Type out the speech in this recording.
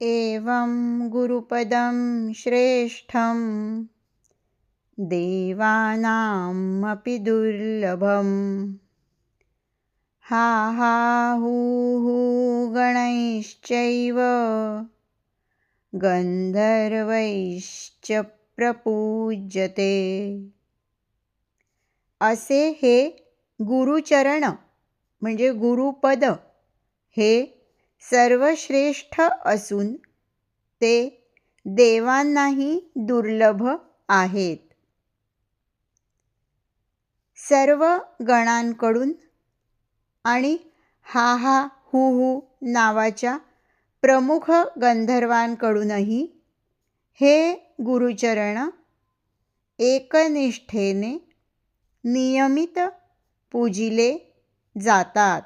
एवं गुरुपदं श्रेष्ठं। देवानामपि दुर्लभम्। हा हा हू हू गणैश्चैव। गंधर्वैश्च प्रपूज्यते। असे हे गुरुचरण म्हणजे गुरुपद हे सर्वश्रेष्ठ असून ते देवांनाही दुर्लभ आहेत. सर्व गणांकडून आणि हा हा हू हू नावाच्या प्रमुख गंधर्वांकडूनही हे गुरुचरण एकनिष्ठेने नियमित पूजिले जातात.